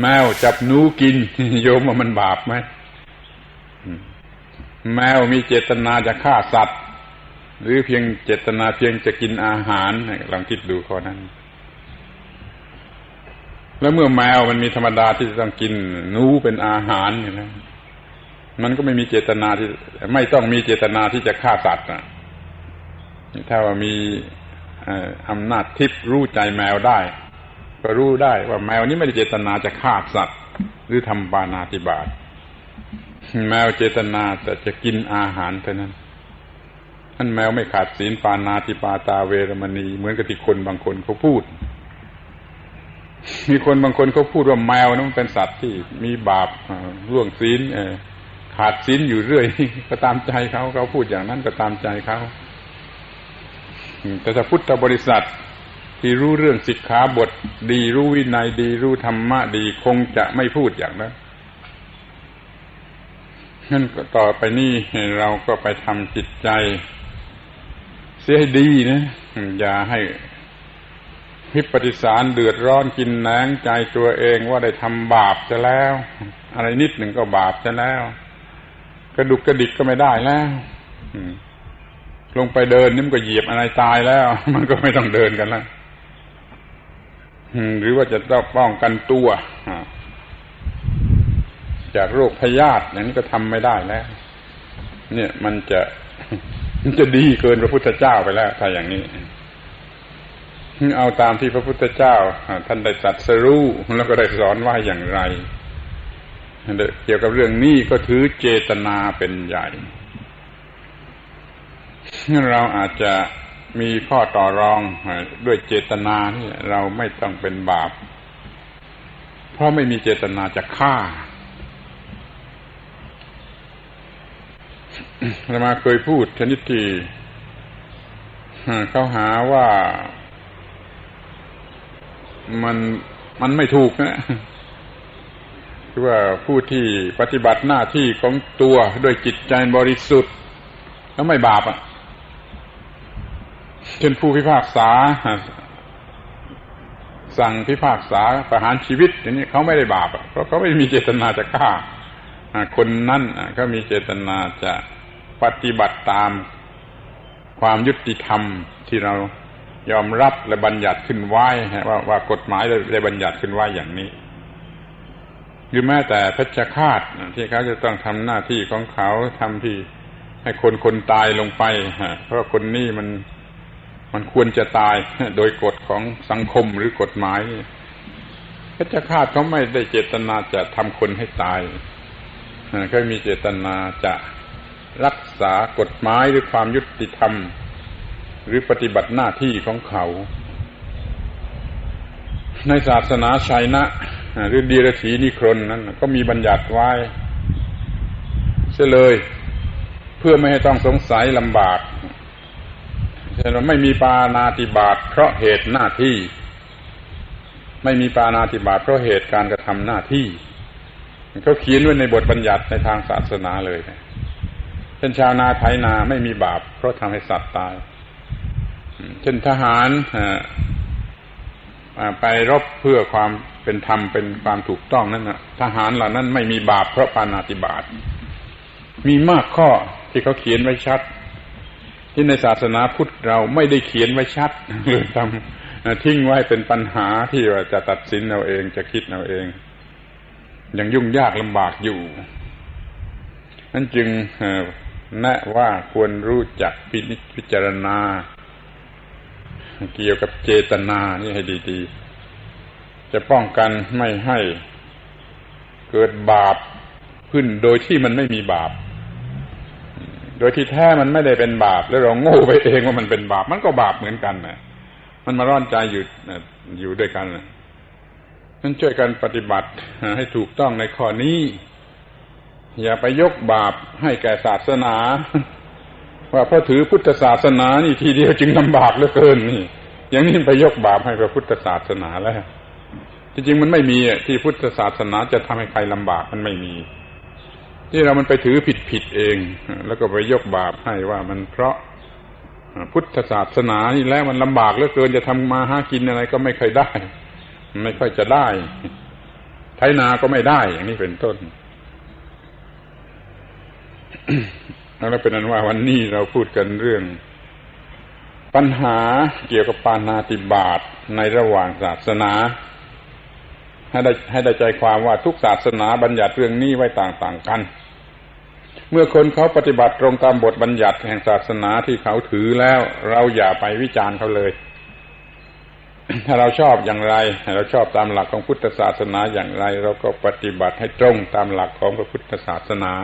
แมวจับหนูกิน โยมว่ามันบาปไหมแมวมีเจตนาจะฆ่าสัตว์ หรือเพียงเจตนาเพียงจะกินอาหารลองคิดดูข้อนั้น แล้วเมื่อแมวมันมีธรรมดาที่จะต้องกินหนูเป็นอาหารเนี่ยนะมันก็ไม่มีเจตนาที่ ไม่ต้องมีเจตนาที่จะฆ่าสัตว์นะถ้าว่ามีอำนาจทิพย์รู้ใจแมวได้ ก็รู้ได้ว่าแมวนี้ไม่ได้เจตนาจะฆ่าสัตว์ หรือทำปานาติบาตแมวเจตนาแต่จะกินอาหารเท่านั้นท่านแมวไม่ขาดศีลปานาติปาตาเวรมณี เหมือนกับที่คนบางคนเขาพูด มีคนบางคนเขาพูดว่าแมวนั้นเป็นสัตว์ที่มีบาปล่วงศีลขาดศีลอยู่เรื่อย ก็ตามใจเขาเขาพูดอย่างนั้นก็ตามใจเขาแต่ถ้าพุทธบริษัท ที่รู้เรื่องสิกขาบทดีรู้วินัยดีรู้ธรรมะดีคงจะไม่พูดอย่างนั้นงั้นต่อไปนี้เราก็ไปทำจิตใจ เสียให้ดีนะอย่าให้พิปฏิสารเดือดร้อนกินแหนงใจตัวเองว่าได้ทำบาปจะแล้ว อะไรนิดหนึ่งก็บาปจะแล้ว กระดุกกระดิกก็ไม่ได้แล้วลงไปเดินนี่มันก็เหยียบอะไรตายแล้ว มันก็ไม่ต้องเดินกันแล้ว หรือว่าจะต้องป้องกันตัวจากโรคพยาธิอย่างนี้ก็ทำไม่ได้แล้ว เนี่ยมันจะมันจะดีเกินพระพุทธเจ้าไปแล้วถ้าอย่างนี้เอาตามที่พระพุทธเจ้า ท่านได้ตรัสรู้แล้วก็ได้สอนว่าอย่างไร เกี่ยวกับเรื่องนี้ก็ถือเจตนาเป็นใหญ่ เราอาจจะ มีข้อต่อรองด้วยเจตนาที่เราไม่ต้องเป็นบาป เพราะไม่มีเจตนาจะฆ่าเรามาเคยพูดชนิดที่เขาหาว่ามันมันไม่ถูกนะคือว่าผู้ที่ปฏิบัติหน้าที่ของตัวด้วยจิตใจบริสุทธิ์ แล้วไม่บาปอะ เช่นผู้พิพากษา สั่งพิพากษาประหารชีวิตอย่างนี้เขาไม่ได้บาปเพราะเขาไม่มีเจตนาจะฆ่าคนนั้นเขามีเจตนาจะปฏิบัติตามความยุติธรรมที่เรายอมรับและบัญญัติขึ้นไว้ว่าว่ากฎหมายได้บัญญัติขึ้นไว้อย่างนี้หรือแม้แต่เพชฌฆาตที่เขาจะต้องทำหน้าที่ของเขาทำที่ให้คนคนตายลงไปเพราะคนนี้มัน มันควรจะตายโดยกฎของสังคมหรือกฎหมายเพชฌฆาเขาไม่ได้เจตนาจะทำคนให้ตายเขามีเจตนาจะรักษากฎหมายหรือความยุติธรรม หรือปฏิบัติหน้าที่ของเขา ในศาสนาชัยนะหรือดีรถีนิครนนั้นก็มีบัญญัติไว้เสียเลย เพื่อไม่ให้ต้องสงสัยลำบาก เราไม่มีปานาติบาตเพราะเหตุหน้าที่ ไม่มีปานาติบาตเพราะเหตุการกระทำหน้าที่เขาเขียนไว้ในบทบัญญัติในทางศาสนาเลยเช่นชาวนาไถนาไม่มีบาป เพราะทำให้สัตว์ตาย เช่นทหารไปรบเพื่อความเป็นธรรมเป็นความถูกต้องนั่นนะทหารเหล่านั้นไม่มีบาปเพราะปานาติบาตมีมากข้อที่เขาเขียนไว้ชัด ที่ในศาสนาพุทธเราไม่ได้เขียนไว้ชัดเลยทำทิ้งไว้เป็นปัญหาที่ว่าจะตัดสินเอาเองจะคิดเอาเอง ยังยุ่งยากลำบากอยู่ นั่นจึงแนะว่าควรรู้จักพินิจพิจารณา เกี่ยวกับเจตนานี่ให้ดีๆ จะป้องกันไม่ให้เกิดบาปขึ้นโดยที่มันไม่มีบาป โดยที่แท้มันไม่ได้เป็นบาป แล้วเราโง่ไปเองว่ามันเป็นบาป มันก็บาปเหมือนกันนะมันมาร้อนใจอยู่อยู่ด้วยกันนั่นช่วยกันปฏิบัติให้ถูกต้องในข้อนี้ อย่าไปยกบาปให้แก่ศาสนา ว่าพระถือพุทธศาสนานี่ทีเดียวจึงลำบากเหลือเกินนี่อย่างนี้ไปยกบาปให้พระพุทธศาสนาแล้วจริงๆมันไม่มีที่พุทธศาสนาจะทำให้ใครลำบากมันไม่มี ที่เรามันไปถือผิดผิดเอง แล้วก็ไปยกบาปให้ว่ามันเพราะพุทธศาสนานี่แล้วมันลำบากเหลือเกินจะทำมาหากินอะไรก็ไม่เคยได้ ไม่ค่อยจะได้ไถนาก็ไม่ได้อย่างนี้เป็นต้นแล้วเป็นนั้นว่าวันนี้เราพูดกันเรื่อง ปัญหาเกี่ยวกับปานาติบาตในระหว่างศาสนา ให้ได้ให้ได้ใจความว่าทุกศาสนาบัญญัติเรื่องนี้ไว้ต่างๆกัน เมื่อคนเขาปฏิบัติตรงตามบทบัญญัติแห่งศาสนาที่เขาถือแล้ว เราอย่าไปวิจารณ์เขาเลย ถ้าเราชอบอย่างไร เราชอบตามหลักของพุทธศาสนาอย่างไร เราก็ปฏิบัติให้ตรงตามหลักของพระพุทธศาสนา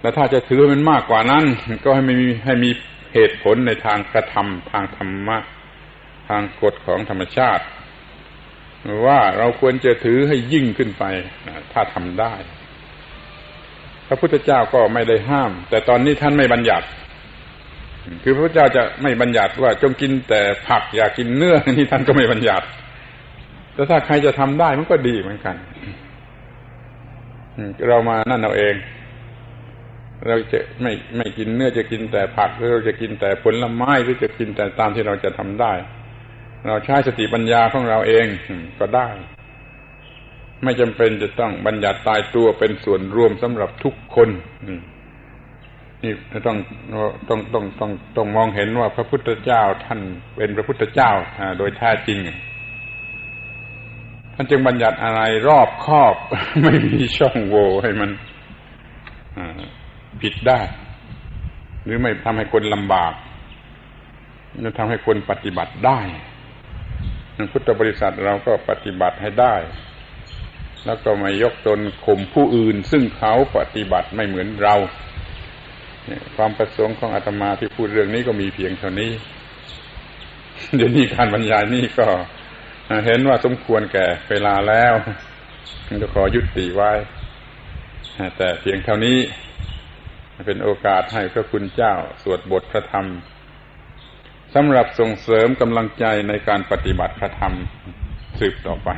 และถ้าจะถือมันมากกว่านั้น ก็ให้มีให้มีเหตุผลในทางกระทำทางธรรมะทางกฎของธรรมชาติ ว่าเราควรจะถือให้ยิ่งขึ้นไปถ้าทำได้ พระพุทธเจ้าก็ไม่ได้ห้าม แต่ตอนนี้ท่านไม่บัญญัติ คือพระเจ้าจะไม่บัญญัติว่าจงกินแต่ผักอย่ากินเนื้อนี่ท่านก็ไม่บัญญัติ แต่ถ้าใครจะทำได้มันก็ดีเหมือนกันเรามานั่นเอาเอง เราจะไม่ไม่กินเนื้อจะกินแต่ผักหรือเราจะกินแต่ผลไม้หรือจะกินแต่ตามที่เราจะทำได้ เราใช้สติปัญญาของเราเองก็ได้ ไม่จำเป็นจะต้องบัญญัติตายตัวเป็นส่วนรวมสำหรับทุกคนนี่ต้องต้องต้องต้องต้องมองเห็นว่าพระพุทธเจ้าท่านเป็นพระพุทธเจ้าโดยแท้จริง ท่านจึงบัญญัติอะไรรอบครอบ ไม่มีช่องโหว่ให้มันผิดได้ หรือไม่ทำให้คนลำบากจะทำให้คนปฏิบัติได้พุทธบริษัทเราก็ปฏิบัติให้ได้ แล้วก็ไม่ยกตนข่มผู้อื่น ซึ่งเขาปฏิบัติไม่เหมือนเราความประสงค์ของอาตมาที่พูดเรื่องนี้ก็มีเพียงเท่านี้ เดี๋ยวนี้การบรรยายนี้ก็ เห็นว่าสมควรแก่เวลาแล้วก็ขอยุติไว้ แต่เพียงเท่านี้เป็นโอกาสให้พระคุณเจ้าสวดบทพระธรรมสำหรับส่งเสริมกำลังใจในการปฏิบัติพระธรรมสืบต่อไป